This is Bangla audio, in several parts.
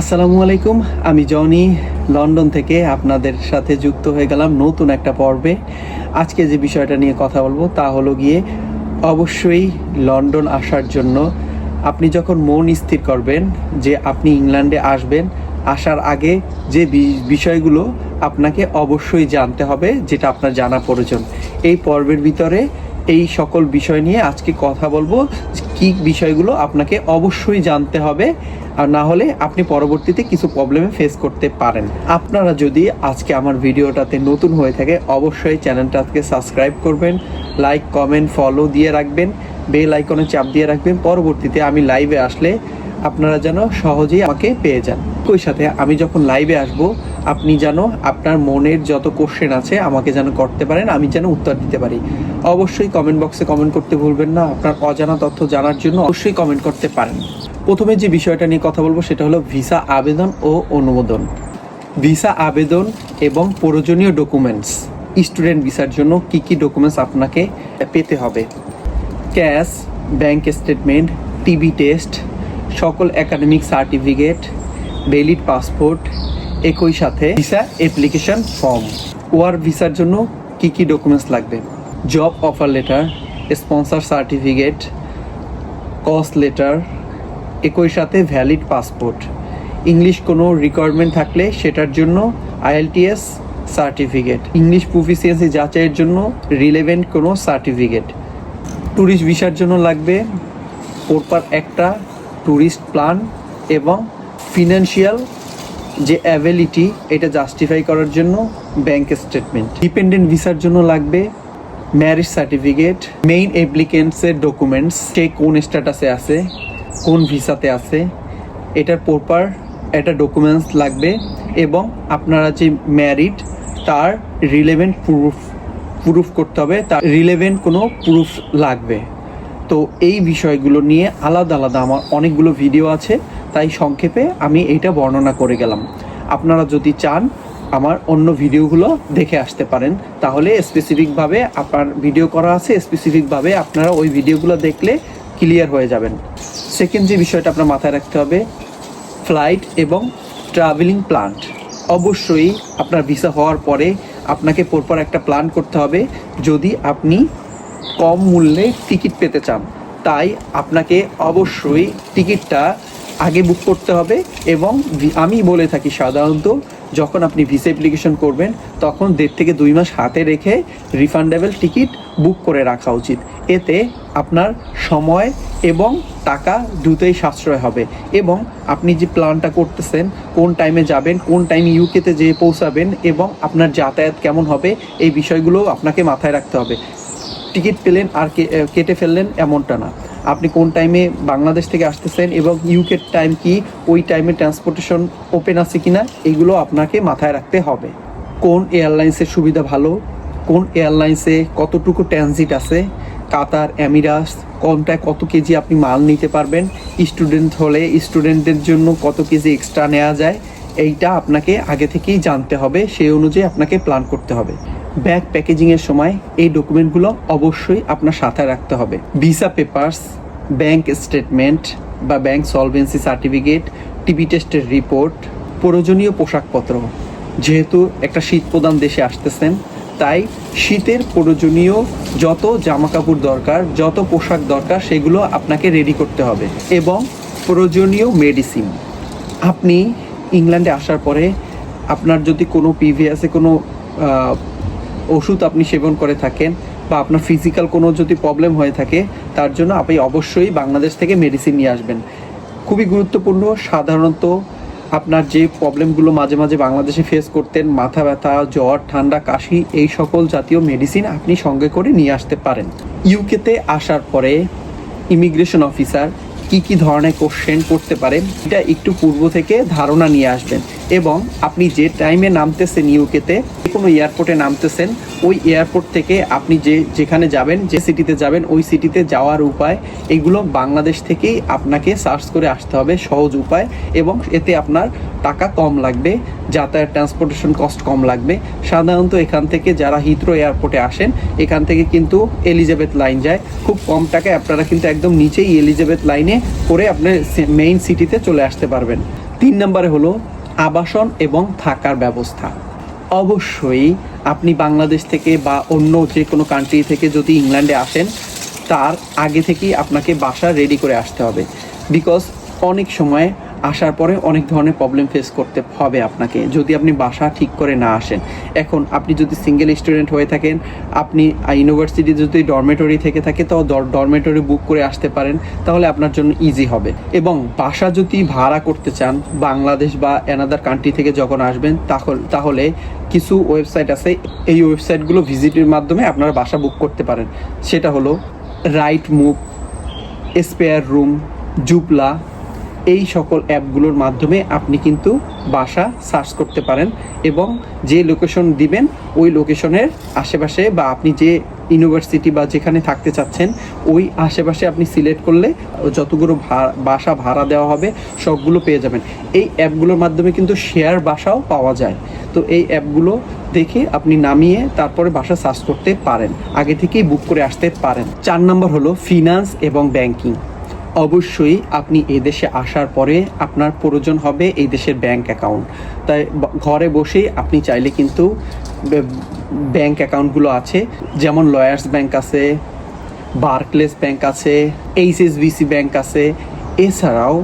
আসসালামু আলাইকুম, আমি জনি, লন্ডন থেকে আপনাদের সাথে যুক্ত হয়ে গেলাম নতুন একটা পর্বে। আজকে যে বিষয়টা নিয়ে কথা বলব তা হলো গিয়ে, অবশ্যই লন্ডন আসার জন্য আপনি যখন মন স্থির করবেন যে আপনি ইংল্যান্ডে আসবেন, আসার আগে যে বিষয়গুলো আপনাকে অবশ্যই জানতে হবে, যেটা আপনার জানা প্রয়োজন। এই পর্বের ভিতরে এই সকল বিষয় নিয়ে আজকে কথা বলব, কি বিষয়গুলো আপনাকে অবশ্যই জানতে হবে, আর না হলে আপনি পরবর্তীতে কিছু প্রবলেমে ফেস করতে পারেন। আপনারা যদি আজকে আমার ভিডিওটাতে নতুন হয়ে থাকে, অবশ্যই চ্যানেলটাকে সাবস্ক্রাইব করবেন লাইক কমেন্ট ফলো দিয়ে রাখবেন বেল আইকনে চাপ দিয়ে রাখবেন। পরবর্তীতে আমি লাইভে আসলে আপনারা যেন সহজেই আমাকে পেয়ে যান। ওই সাথে আমি যখন লাইভে আসব, আপনি যেন আপনার মনের যত কোশ্চেন আছে আমাকে যেন করতে পারেন, আমি যেন উত্তর দিতে পারি। অবশ্যই কমেন্ট বক্সে কমেন্ট করতে ভুলবেন না। আপনার অজানা তথ্য জানার জন্য অবশ্যই কমেন্ট করতে পারেন। প্রথমে যে বিষয়টা নিয়ে কথা বলব, সেটা হলো ভিসা আবেদন ও অনুমোদন। ভিসা আবেদন এবং প্রয়োজনীয় ডকুমেন্টস স্টুডেন্ট ভিসার জন্য কি কি ডকুমেন্টস আপনাকে পেতে হবে? Cash bank statement TB test সকল একাডেমিক সার্টিফিকেট ভ্যালিড পাসপোর্ট একই সাথে ভিসা অ্যাপ্লিকেশন ফর্ম ওয়ার ভিসার জন্য কি কি ডকুমেন্টস লাগবে? Job offer letter sponsor certificate cost letter একই সাথে ভ্যালিড পাসপোর্ট ইংলিশ কোনো রিকোয়ারমেন্ট থাকলে সেটার জন্য আইএলটিএস সার্টিফিকেট ইংলিশ প্রফিসিয়েন্সি যাচাইয়ের জন্য রিলেভেন্ট কোনো সার্টিফিকেট ট্যুরিস্ট ভিসার জন্য লাগবে। পরপর একটা ট্যুরিস্ট প্ল্যান এবং ফিনান্সিয়াল যে অ্যাভেলিটি এটা জাস্টিফাই করার জন্য ব্যাংক স্টেটমেন্ট ডিপেন্ডেন্ট ভিসার জন্য লাগবে ম্যারেজ সার্টিফিকেট মেইন অ্যাপ্লিকেন্টসের ডকুমেন্টস সে কোন স্ট্যাটাসে আছে, কোন ভিসাতে আছে, এটার পরপর একটা ডকুমেন্টস লাগবে এবং আপনারা যে ম্যারিড তার রিলেভেন্ট প্রুফ প্রুফ করতে হবে, তার রিলেভেন্ট কোনো প্রুফ লাগবে। তো এই বিষয়গুলো নিয়ে আলাদা আলাদা আমার অনেকগুলো ভিডিও আছে, তাই সংক্ষেপে আমি এইটা বর্ণনা করে গেলাম। আপনারা যদি চান আমার অন্য ভিডিওগুলো দেখে আসতে পারেন, তাহলে স্পেসিফিকভাবে আপনার ভিডিও করা আছে স্পেসিফিকভাবে আপনারা ওই ভিডিওগুলো দেখলে ক্লিয়ার হয়ে যাবেন। সেকেন্ড যে বিষয়টা আপনার মাথায় রাখতে হবে ফ্লাইট এবং ট্রাভেলিং প্ল্যান অবশ্যই আপনার ভিসা হওয়ার পরে আপনাকে পরপর একটা প্ল্যান করতে হবে, যদি আপনি কম মূল্যে টিকিট পেতে চান। তাই আপনাকে অবশ্যই টিকিটটা আগে বুক করতে হবে এবং আমি বলে থাকি সাধারণত যখন আপনি ভিসা অ্যাপ্লিকেশন করবেন, তখন দেড় থেকে দুই মাস হাতে রেখে রিফান্ডেবল টিকিট বুক করে রাখা উচিত। এতে আপনার সময় এবং টাকা দুটোই সাশ্রয় হবে এবং আপনি যে প্ল্যানটা করতেছেন, কোন টাইমে যাবেন, কোন টাইমে ইউকেতে যেয়ে পৌঁছাবেন এবং আপনার যাতায়াত কেমন হবে, এই বিষয়গুলো আপনাকে মাথায় রাখতে হবে। টিকিট পেলেন আর কেটে ফেললেন এমনটা না। আপনি কোন টাইমে বাংলাদেশ থেকে আসতেছেন এবং ইউকের টাইম কি ওই টাইমে ট্রান্সপোর্টেশন ওপেন আছে কি না এগুলো আপনাকে মাথায় রাখতে হবে। কোন এয়ারলাইন্সের সুবিধা ভালো, কোন এয়ারলাইন্সে কতটুকু ট্রানজিট আছে, কাতার অ্যামিরাস কোনটায় কত কেজি আপনি মাল নিতে পারবেন স্টুডেন্ট হলে স্টুডেন্টদের জন্য কত কেজি এক্সট্রা নেওয়া যায়, এইটা আপনাকে আগে থেকেই জানতে হবে, সেই অনুযায়ী আপনাকে প্ল্যান করতে হবে। ব্যাগ প্যাকেজিংয়ের সময় এই ডকুমেন্টগুলো অবশ্যই আপনার সাথে রাখতে হবে। ভিসা পেপারস, ব্যাংক স্টেটমেন্ট বা ব্যাংক সলভেন্সি সার্টিফিকেট টিভি টেস্টের রিপোর্ট, প্রয়োজনীয় পোশাকপত্র। যেহেতু একটা শীত প্রধান দেশে আসতেছেন, তাই শীতের প্রয়োজনীয় যত জামা কাপড় দরকার, যত পোশাক দরকার, সেগুলো আপনাকে রেডি করতে হবে এবং প্রয়োজনীয় মেডিসিন আপনি ইংল্যান্ডে আসার পরে আপনার যদি কোনো পিভিএসে কোনো ওষুধ আপনি সেবন করে থাকেন বা আপনার ফিজিক্যাল কোনো যদি প্রবলেম হয়ে থাকে, তার জন্য আপনি অবশ্যই বাংলাদেশ থেকে মেডিসিন নিয়ে আসবেন। খুবই গুরুত্বপূর্ণ। সাধারণত আপনার যে প্রবলেমগুলো মাঝে মাঝে বাংলাদেশে ফেস করতেন, মাথা ব্যথা, জ্বর, ঠান্ডা, কাশি, এই সকল জাতীয় মেডিসিন আপনি সঙ্গে করে নিয়ে আসতে পারেন। ইউকেতে আসার পরে ইমিগ্রেশন অফিসার কি কি ধরনের কোশ্চেন করতে পারে, এটা একটু পূর্ব থেকে ধারণা নিয়ে আসবেন। এবং আপনি যে টাইমে নামতেছেন ইউকেতে কোনো এয়ারপোর্টে নামতেছেন, ওই এয়ারপোর্ট থেকে আপনি যে যেখানে যাবেন, যে সিটিতে যাবেন, ওই সিটিতে যাওয়ার উপায়, এগুলো বাংলাদেশ থেকেই আপনাকে সার্চ করে আসতে হবে, সহজ উপায়, এবং এতে আপনার টাকা কম লাগবে, যাতায়াত ট্রান্সপোর্টেশন কস্ট কম লাগবে। সাধারণত এখান থেকে যারা হিথ্রো এয়ারপোর্টে আসেন, এখান থেকে কিন্তু এলিজাবেথ লাইন যায়। খুব কম টাকায় আপনারা কিন্তু একদম নিচেই এলিজাবেথ লাইনে করে আপনার মেইন সিটিতে চলে আসতে পারবেন। তিন নম্বরে হলো আবাসন এবং থাকার ব্যবস্থা। অবশ্যই আপনি বাংলাদেশ থেকে বা অন্য যে কোনো কান্ট্রি থেকে যদি ইংল্যান্ডে আসেন, তার আগে থেকেই আপনাকে বাসা রেডি করে আসতে হবে। বিকজ অনেক সময় আসার পরে অনেক ধরনের প্রবলেম ফেস করতে হবে আপনাকে। যদি আপনি বাসা ঠিক করে না আসেন, এখন আপনি যদি সিঙ্গেল স্টুডেন্ট হয়ে থাকেন, আপনি ইউনিভার্সিটি যদি ডরমেটরি থেকে থাকে, তো ডরমেটরি বুক করে আসতে পারেন, তাহলে আপনার জন্য ইজি হবে। এবং বাসা যদি ভাড়া করতে চান, বাংলাদেশ বা অ্যানাদার কান্ট্রি থেকে যখন আসবেন, তাহলে কিছু ওয়েবসাইট আছে, এই ওয়েবসাইটগুলো ভিজিটের মাধ্যমে আপনারা বাসা বুক করতে পারেন। সেটা হলো Rightmove SpareRoom Zoopla এই সকল অ্যাপগুলোর মাধ্যমে আপনি কিন্তু বাসা সার্চ করতে পারেন এবং যে লোকেশন দিবেন, ওই লোকেশনের আশেপাশে বা আপনি যে ইউনিভার্সিটি বা যেখানে থাকতে চাচ্ছেন, ওই আশেপাশে আপনি সিলেক্ট করলে যতগুলো বাসা ভাড়া দেওয়া হবে, সবগুলো পেয়ে যাবেন। এই অ্যাপগুলোর মাধ্যমে কিন্তু শেয়ার বাসাও পাওয়া যায়। তো এই অ্যাপগুলো দেখে আপনি নামিয়ে তারপরে বাসা সার্চ করতে পারেন। আগে থেকেই বুক করে আসতে পারেন। চার নম্বর হলো ফিনান্স এবং ব্যাংকিং। অবশ্যই আপনি এই দেশে আসার পরে আপনার প্রয়োজন হবে এই দেশের ব্যাংক অ্যাকাউন্ট তাই ঘরে বসেই আপনি চাইলে কিন্তু ব্যাংক অ্যাকাউন্টগুলো আছে, যেমন লয়ার্স ব্যাংক আছে বার্কলেস ব্যাংক আছে এইচএসবিসি ব্যাংক আছে। এছাড়াও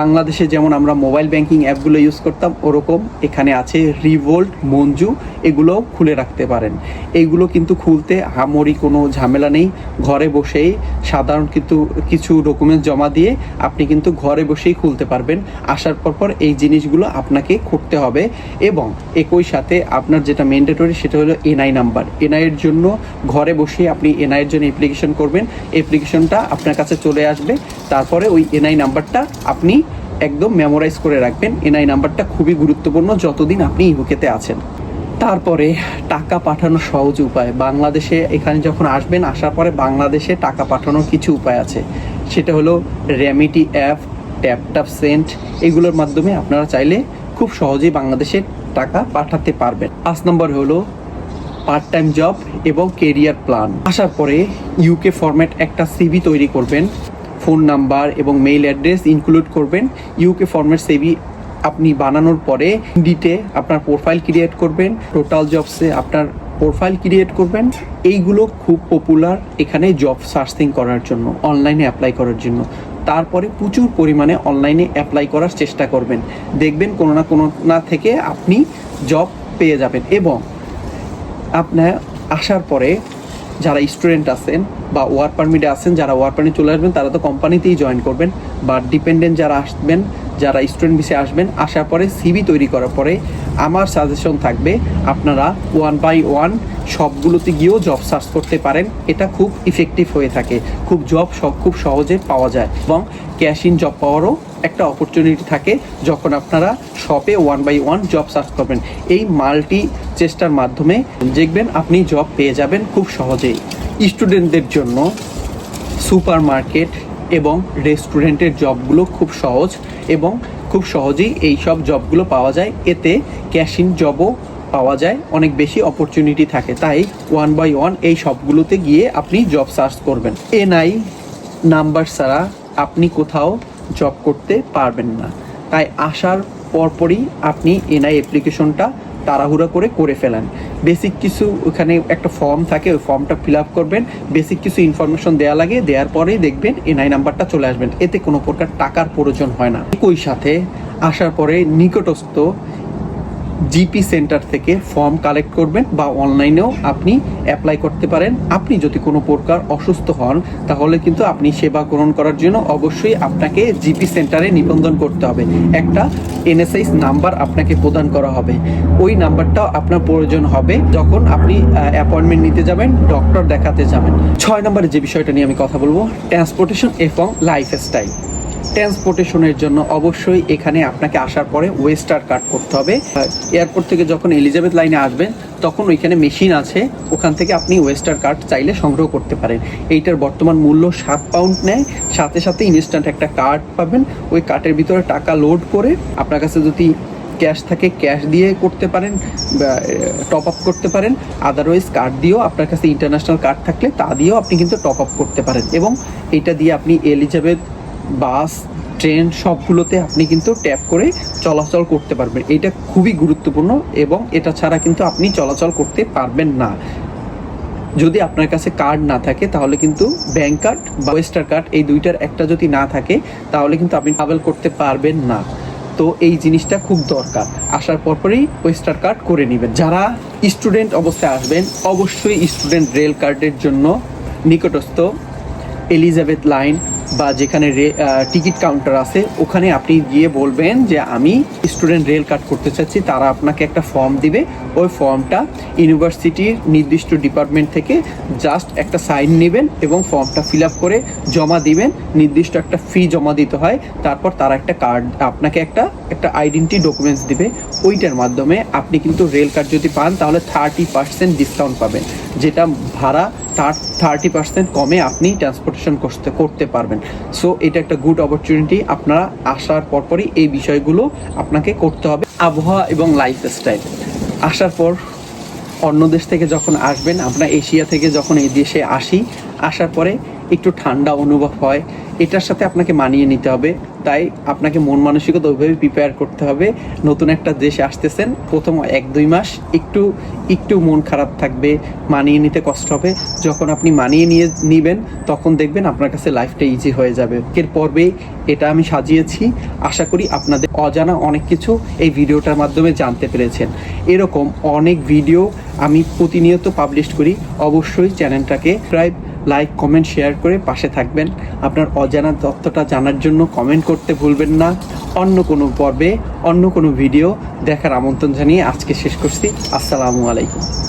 বাংলাদেশে যেমন আমরা মোবাইল ব্যাংকিং অ্যাপগুলো ইউজ করতাম, ওরকম এখানে আছে রিভোল্ট মঞ্জু এগুলো খুলে রাখতে পারেন। এইগুলো কিন্তু খুলতে হামরি কোনো ঝামেলা নেই। ঘরে বসেই সাধারণ কিন্তু কিছু ডকুমেন্টস জমা দিয়ে আপনি কিন্তু ঘরে বসেই খুলতে পারবেন। আসার পর পর এই জিনিসগুলো আপনাকে করতে হবে এবং একই সাথে আপনার যেটা ম্যান্ডেটরি সেটা হলো এনআই নাম্বার এনআইয়ের জন্য ঘরে বসে আপনি এনআইয়ের জন্য অ্যাপ্লিকেশন করবেন। অ্যাপ্লিকেশনটা আপনার কাছে চলে আসবে। তারপরে ওই এনআই নাম্বারটা আপনি একদম মেমোরাইজ করে রাখবেন। এনআই নাম্বারটা খুবই গুরুত্বপূর্ণ যতদিন আপনি ইউকেতে আছেন। তারপরে টাকা পাঠানোর সহজ উপায়। বাংলাদেশে এখানে যখন আসবেন, আসার পরে বাংলাদেশে টাকা পাঠানোর কিছু উপায় আছে। সেটা হলো র্যামিটি অ্যাপ ট্যাপ সেন্ট এগুলোর মাধ্যমে আপনারা চাইলে খুব সহজেই বাংলাদেশে টাকা পাঠাতে পারবেন। পাঁচ নম্বর হলো পার্ট টাইম জব এবং কেরিয়ার প্ল্যান আসার পরে ইউকে ফরম্যাট একটা সিভি তৈরি করবেন। ফোন নাম্বার এবং মেইল অ্যাড্রেস ইনক্লুড করবেন। ইউকে ফরম্যাট সিভি আপনি বানানোর পরে ডিটে আপনার প্রোফাইল ক্রিয়েট করবেন টোটাল জবসে আপনার প্রোফাইল ক্রিয়েট করবেন। এইগুলো খুব পপুলার এখানে জব সার্চিং করার জন্য অনলাইনে অ্যাপ্লাই করার জন্য। তারপরে প্রচুর পরিমাণে অনলাইনে অ্যাপ্লাই করার চেষ্টা করবেন। দেখবেন কোনো না কোনো না থেকে আপনি জব পেয়ে যাবেন এবং আপনার আসার পরে যারা স্টুডেন্ট আছেন বা ওয়ার্ক পারমিটে আছেন, যারা ওয়ার্ক পারমিট চলে আসবেন, তারা তো কোম্পানিতেই জয়েন করবেন। বা ডিপেন্ডেন্ট যারা আসবেন যারা স্টুডেন্ট বিষয়ে আসবেন, আসার পরে সিভি তৈরি করার পরে আমার সাজেশন থাকবে, আপনারা ওয়ান বাই ওয়ান সবগুলোতে গিয়েও জব সার্চ করতে পারেন। এটা খুব ইফেক্টিভ হয়ে থাকে। খুব জব সব খুব সহজে পাওয়া যায় এবং ক্যাশ ইন জব পাওয়ারও একটা অপরচুনিটি থাকে যখন আপনারা শপে one by one job search করবেন। এই মাল্টি চেষ্টার মাধ্যমে দেখবেন আপনি জব পেয়ে যাবেন খুব সহজেই। স্টুডেন্টদের জন্য সুপার মার্কেট এবং রেস্টুরেন্টের জবগুলো খুব সহজ এবং খুব সহজেই এই সব জবগুলো পাওয়া যায়। এতে ক্যাশ ইন জবও পাওয়া যায়। অনেক বেশি অপরচুনিটি থাকে। তাই ওয়ান বাই ওয়ান এই সবগুলোতে গিয়ে আপনি জব সার্চ করবেন। এনআই নাম্বার ছাড়া আপনি কোথাও জব করতে পারবেন না। তাই আসার পরপরই আপনি এনআই অ্যাপ্লিকেশনটা তাড়াহুড়া করে করে ফেলেন। বেসিক কিছু ওখানে একটা ফর্ম থাকে, ওই ফর্মটা ফিল আপ করবেন। বেসিক কিছু ইনফরমেশন দেওয়া লাগে, দেওয়ার পরেই দেখবেন এনআই নাম্বারটা চলে আসবেন। এতে কোনো প্রকার টাকার প্রয়োজন হয় না। একই সাথে আসার পরে নিকটস্থ জিপি সেন্টার থেকে ফর্ম কালেক্ট করবেন বা অনলাইনেও আপনি অ্যাপ্লাই করতে পারেন। আপনি যদি কোনো প্রকার অসুস্থ হন, তাহলে কিন্তু আপনি সেবা গ্রহণ করার জন্য অবশ্যই আপনাকে জিপি সেন্টারে নিবন্ধন করতে হবে। একটা এনএসআইস নাম্বার আপনাকে প্রদান করা হবে। ওই নাম্বারটাও আপনার প্রয়োজন হবে যখন আপনি অ্যাপয়েন্টমেন্ট নিতে যাবেন ডক্টর দেখাতে যাবেন। ছয় নম্বরে যে বিষয়টা নিয়ে আমি কথা বলব ট্রান্সপোর্টেশন এবং লাইফস্টাইল ট্রান্সপোর্টেশনের জন্য অবশ্যই এখানে আপনাকে আসার পরে ওয়েস্টার কার্ড করতে হবে। এয়ারপোর্ট থেকে যখন এলিজাবেথ লাইনে আসবেন, তখন ওইখানে মেশিন আছে। ওখান থেকে আপনি ওয়েস্টার কার্ড চাইলে সংগ্রহ করতে পারেন। এইটার বর্তমান মূল্য সাত পাউন্ড নেয়। সাথে সাথে ইনস্ট্যান্ট একটা কার্ড পাবেন। ওই কার্ডের ভিতরে টাকা লোড করে আপনার কাছে যদি ক্যাশ থাকে, ক্যাশ দিয়ে করতে পারেন টপ আপ করতে পারেন। আদারওয়াইজ কার্ড দিয়েও আপনার কাছে ইন্টারন্যাশনাল কার্ড থাকলে তা দিয়েও আপনি কিন্তু টপ আপ করতে পারেন। এবং এটা দিয়ে আপনি এলিজাবেথ বাস, ট্রেন সবগুলোতে আপনি কিন্তু ট্যাপ করে চলাচল করতে পারবেন। এটা খুবই গুরুত্বপূর্ণ এবং এটা ছাড়া কিন্তু আপনি চলাচল করতে পারবেন না। যদি আপনার কাছে কার্ড না থাকে, তাহলে কিন্তু ব্যাংক কার্ড বা ওয়েস্টার কার্ড এই দুইটার একটা যদি না থাকে, তাহলে কিন্তু আপনি ট্রাভেল করতে পারবেন না। তো এই জিনিসটা খুব দরকার। আসার পরপরই ওয়েস্টার কার্ড করে নেবেন। যারা স্টুডেন্ট অবস্থায় আসবেন, অবশ্যই স্টুডেন্ট রেল কার্ডের জন্য নিকটস্থ এলিজাবেথ লাইন বা যেখানে টিকিট কাউন্টার আছে, ওখানে আপনি গিয়ে বলবেন যে আমি স্টুডেন্ট রেল কার্ড করতে চাচ্ছি, তারা আপনাকে একটা ফর্ম দিবে। ওই ফর্মটা ইউনিভার্সিটির নির্দিষ্ট ডিপার্টমেন্ট থেকে জাস্ট একটা সাইন নেবেন এবং ফর্মটা ফিল আপ করে জমা দিবেন। নির্দিষ্ট একটা ফি জমা দিতে হয়, তারপর তারা একটা কার্ড, আপনাকে একটা একটা আইডেন্টি ডকুমেন্টস দিবে। ওইটার মাধ্যমে আপনি কিন্তু রেল কার্ড যদি পান, তাহলে থার্টি পার্সেন্ট ডিসকাউন্ট পাবেন। যেটা ভাড়া থার্টি পার্সেন্ট কমে আপনি ট্রান্সপোর্টেশন করতে করতে পারবেন। সো এটা একটা গুড অপরচুনিটি আপনারা আসার পরপরই এই বিষয়গুলো আপনাকে করতে হবে আবহাওয়া এবং লাইফ স্টাইল আসার পর অন্য দেশ থেকে যখন আসবেন, আমরা এশিয়া থেকে যখন এই দেশে আসি, আসার পরে একটু ঠান্ডা অনুভব হয়, এটার সাথে আপনাকে মানিয়ে নিতে হবে। তাই আপনাকে মন মানসিকতা ওইভাবে প্রিপেয়ার করতে হবে। নতুন একটা দেশে আসতেছেন, প্রথম এক, দুই মাস একটু একটু মন খারাপ থাকবে, মানিয়ে নিতে কষ্ট হবে। যখন আপনি মানিয়ে নিয়ে, নিবেন, তখন দেখবেন আপনার কাছে লাইফটা ইজি হয়ে যাবে। এর পর্বে এটা আমি সাজিয়েছি। আশা করি আপনাদের অজানা অনেক কিছু এই ভিডিওটার মাধ্যমে জানতে পেরেছেন। এরকম অনেক ভিডিও আমি প্রতিনিয়ত পাবলিশ করি। অবশ্যই চ্যানেলটাকে প্রায় লাইক কমেন্ট শেয়ার করে পাশে থাকবেন। আপনার অজানা তথ্যটা জানার জন্য কমেন্ট করতে ভুলবেন না। অন্য কোনো পর্বে, অন্য কোনো ভিডিও দেখার আমন্ত্রণ জানিয়ে আজকে শেষ করছি। আসসালামু আলাইকুম।